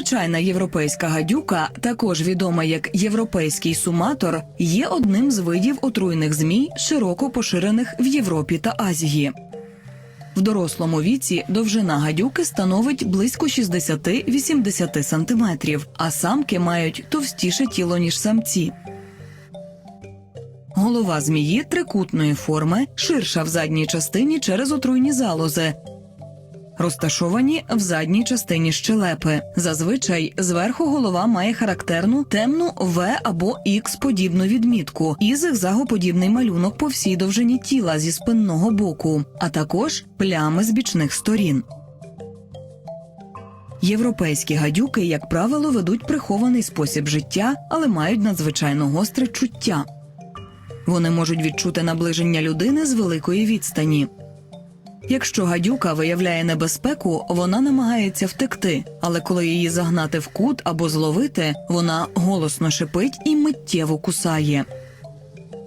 Звичайна європейська гадюка, також відома як європейський суматор, є одним з видів отруйних змій, широко поширених в Європі та Азії. В дорослому віці довжина гадюки становить близько 60-80 сантиметрів, а самки мають товстіше тіло ніж самці. Голова змії трикутної форми, ширша в задній частині через отруйні залози, розташовані в задній частині щелепи. Зазвичай зверху голова має характерну темну В або Х подібну відмітку і зигзагоподібний малюнок по всій довжині тіла зі спинного боку, а також плями з бічних сторін. Європейські гадюки, як правило, ведуть прихований спосіб життя, але мають надзвичайно гостре чуття. Вони можуть відчути наближення людини з великої відстані. Якщо гадюка виявляє небезпеку, вона намагається втекти, але коли її загнати в кут або зловити, вона голосно шипить і миттєво кусає.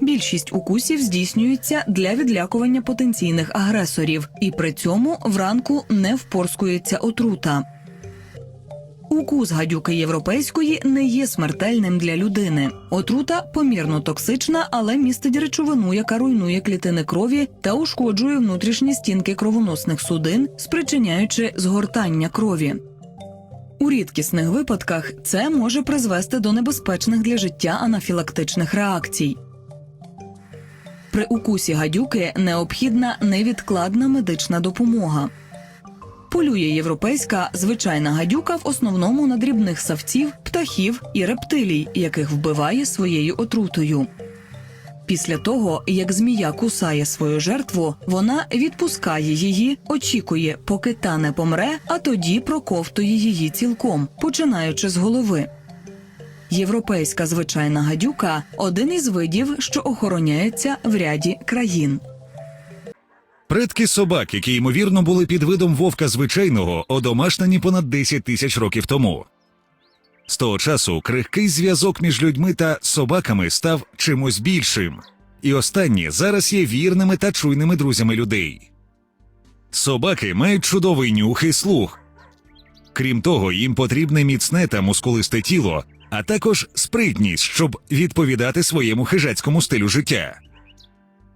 Більшість укусів здійснюється для відлякування потенційних агресорів, і при цьому вранку не впорскується отрута. Укус гадюки європейської не є смертельним для людини. Отрута помірно токсична, але містить речовину, яка руйнує клітини крові та ушкоджує внутрішні стінки кровоносних судин, спричиняючи згортання крові. У рідкісних випадках це може призвести до небезпечних для життя анафілактичних реакцій. При укусі гадюки необхідна невідкладна медична допомога. Полює європейська звичайна гадюка в основному на дрібних савців, птахів і рептилій, яких вбиває своєю отрутою. Після того, як змія кусає свою жертву, вона відпускає її, очікує, поки та не помре, а тоді проковтує її цілком, починаючи з голови. Європейська звичайна гадюка один із видів, що охороняється в ряді країн. Предки собак, які ймовірно були під видом вовка звичайного, одомашнені понад 10 тисяч років тому. З того часу крихкий зв'язок між людьми та собаками став чимось більшим, і останні зараз є вірними та чуйними друзями людей. Собаки мають чудовий нюх і слух. Крім того, їм потрібне міцне та мускулисте тіло, а також спритність, щоб відповідати своєму хижацькому стилю життя.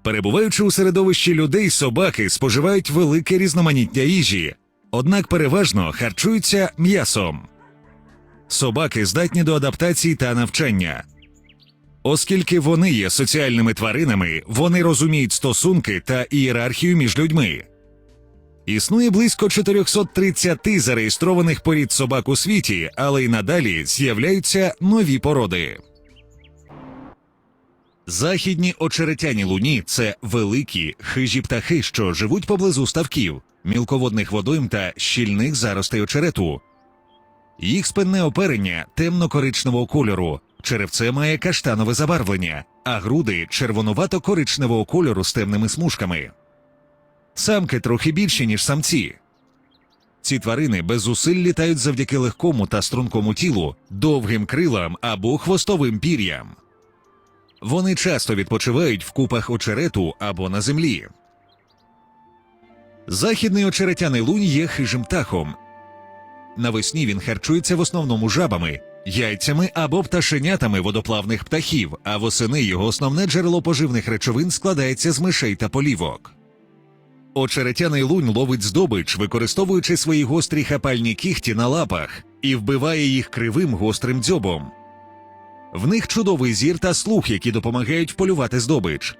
Перебуваючи у середовищі людей, собаки споживають велике різноманіття їжі, однак переважно харчуються м'ясом. Собаки здатні до адаптації та навчання. Оскільки вони є соціальними тваринами, вони розуміють стосунки та ієрархію між людьми. Існує близько 430 зареєстрованих порід собак у світі, але й надалі з'являються нові породи. Західні очеретяні луні це великі хижі птахи, що живуть поблизу ставків, мілководних водойм та щільних заростей очерету. Їх спинне оперення темно-коричневого кольору, черевце має каштанове забарвлення, а груди червонувато-коричневого кольору з темними смужками. Самки трохи більші, ніж самці. Ці тварини без зусиль літають завдяки легкому та стрункому тілу, довгим крилам або хвостовим пір'ям. Вони часто відпочивають в купах очерету або на землі. Західний очеретяний лунь є хижим птахом. Навесні він харчується в основному жабами, яйцями або пташенятами водоплавних птахів, а восени його основне джерело поживних речовин складається з мишей та полівок. Очеретяний лунь ловить здобич, використовуючи свої гострі хапальні кіхті на лапах, і вбиває їх кривим гострим дзьобом. В них чудовий зір та слух, які допомагають полювати здобич.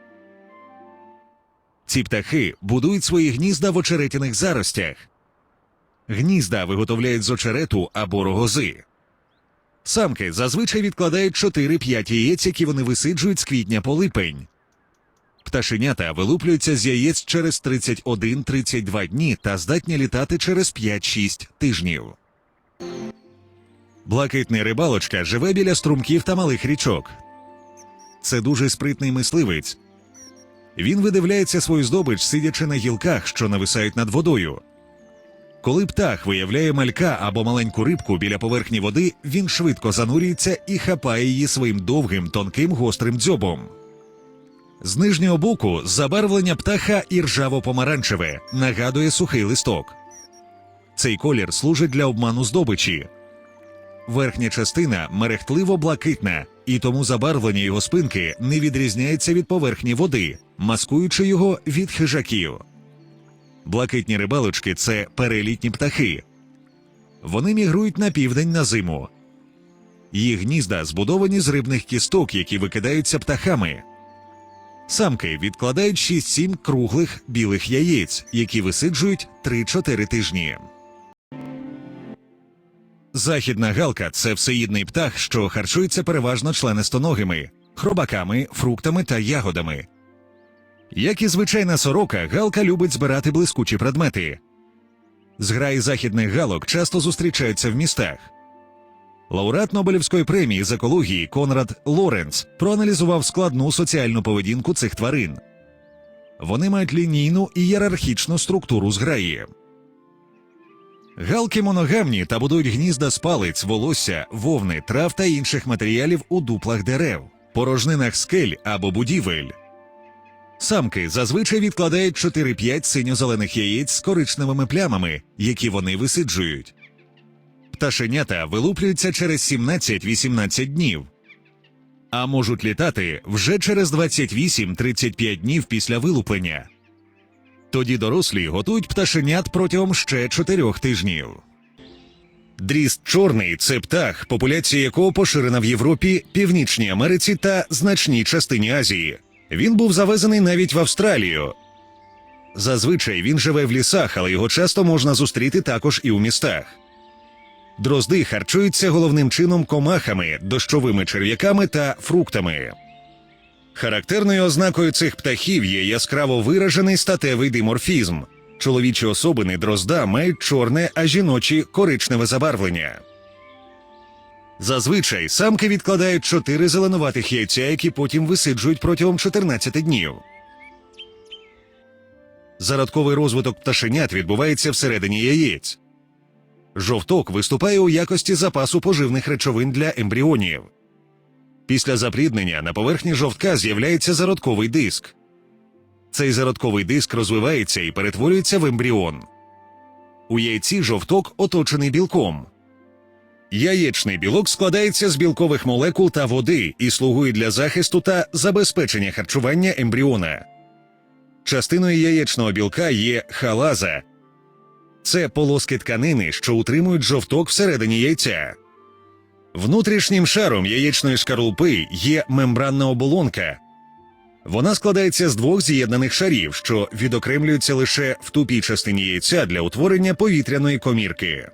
Ці птахи будують свої гнізда в очеретяних заростях. Гнізда виготовляють з очерету або рогози. Самки зазвичай відкладають 4-5 яєць, які вони висиджують з квітня по липень. Пташенята вилуплюються з яєць через 31-32 дні та здатні літати через 5-6 тижнів. Блакитний рибалочка живе біля струмків та малих річок. Це дуже спритний мисливець. Він видивляється свою здобич, сидячи на гілках, що нависають над водою. Коли птах виявляє малька або маленьку рибку біля поверхні води, він швидко занурюється і хапає її своїм довгим, тонким гострим дзьобом. З нижнього боку забарвлення птаха іржаво-помаранчеве, нагадує сухий листок. Цей колір служить для обману здобичі. Верхня частина мерехтливо блакитна, і тому забарвлення його спинки не відрізняється від поверхні води, маскуючи його від хижаків. Блакитні рибалочки це перелітні птахи. Вони мігрують на південь на зиму. Їх гнізда збудовані з рибних кісток, які викидаються птахами. Самки відкладають 6-7 круглих білих яєць, які висиджують 3-4 тижні. Західна галка це всеїдний птах, що харчується переважно членистоногими, хробаками, фруктами та ягодами. Як і звичайна сорока, галка любить збирати блискучі предмети. Зграї західних галок часто зустрічаються в містах. Лауреат Нобелівської премії з екології Конрад Лоренц проаналізував складну соціальну поведінку цих тварин. Вони мають лінійну і ієрархічну структуру зграї. Галки моногамні та будують гнізда з палиць, волосся, вовни, трав та інших матеріалів у дуплах дерев, порожнинах скель або будівель. Самки зазвичай відкладають 4-5 синьо-зелених яєць з коричневими плямами, які вони висиджують. Пташенята вилуплюються через 17-18 днів, а можуть літати вже через 28-35 днів після вилуплення. Тоді дорослі готують пташенят протягом ще 4 тижнів. Дріст чорний це птах, популяція якого поширена в Європі, Північній Америці та значній частині Азії. Він був завезений навіть в Австралію. Зазвичай він живе в лісах, але його часто можна зустріти також і у містах. Дрозди харчуються головним чином комахами, дощовими черв'яками та фруктами. Характерною ознакою цих птахів є яскраво виражений статевий диморфізм. Чоловічі особини дрозда мають чорне, а жіночі коричневе забарвлення. Зазвичай самки відкладають чотири зеленуватих яйця, які потім висиджують протягом 14 днів. Зародковий розвиток пташенят відбувається всередині яєць. Жовток виступає у якості запасу поживних речовин для ембріонів. Після запліднення на поверхні жовтка з'являється зародковий диск. Цей зародковий диск розвивається і перетворюється в ембріон. У яйці жовток оточений білком. Яєчний білок складається з білкових молекул та води і слугує для захисту та забезпечення харчування ембріона. Частиною яєчного білка є халаза. Це полоски тканини, що утримують жовток всередині яйця. Внутрішнім шаром яєчної шкарлупи є мембранна оболонка. Вона складається з двох з'єднаних шарів, що відокремлюються лише в тупій частині яйця для утворення повітряної комірки.